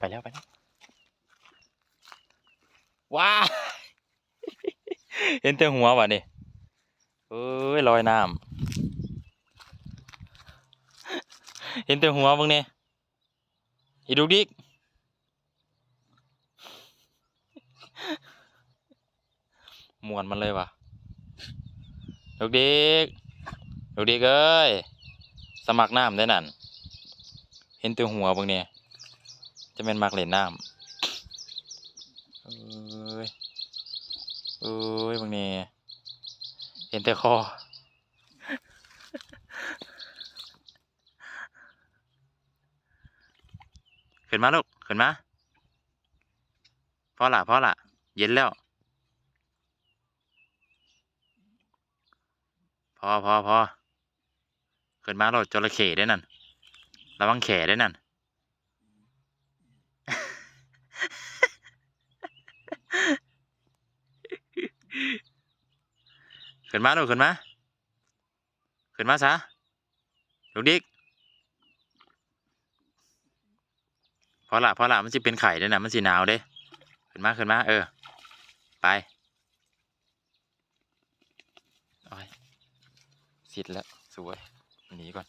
ไปแล้วไปแล้วว้าเห็นแต่หัวว่ะนี่เอ้ยลอยน้ำเห็นแต่หัวบ้างเนี่ยอีดุกดิกมวนมันเลยว่ะดุกดิกดุกดิกเอ้ย สมัครน้ำได้นั่น เห็นแต่หัวบ้างเนี่ย จะเป็นมักเล่นน้ำเอ้ยเอ้ยบางเนี่ยเห็นแต่คอขึ้นมาลูกขึ้นมาพอละพอละเย็นแล้วพอพอพอขึ้นมาโลดจระเข้ได้นั่นระวังแขได้นั่น ขึ้นมาลูกขึ้นมา ขึ้นมาซะลูกดิกพอละพอละมันจะเป็นไข่ด้วยนะมันสีหนาวเด้ขึ้นมาขึ้นมา เออ ไปสิทธิ์แล้ว สวยหนีก่อน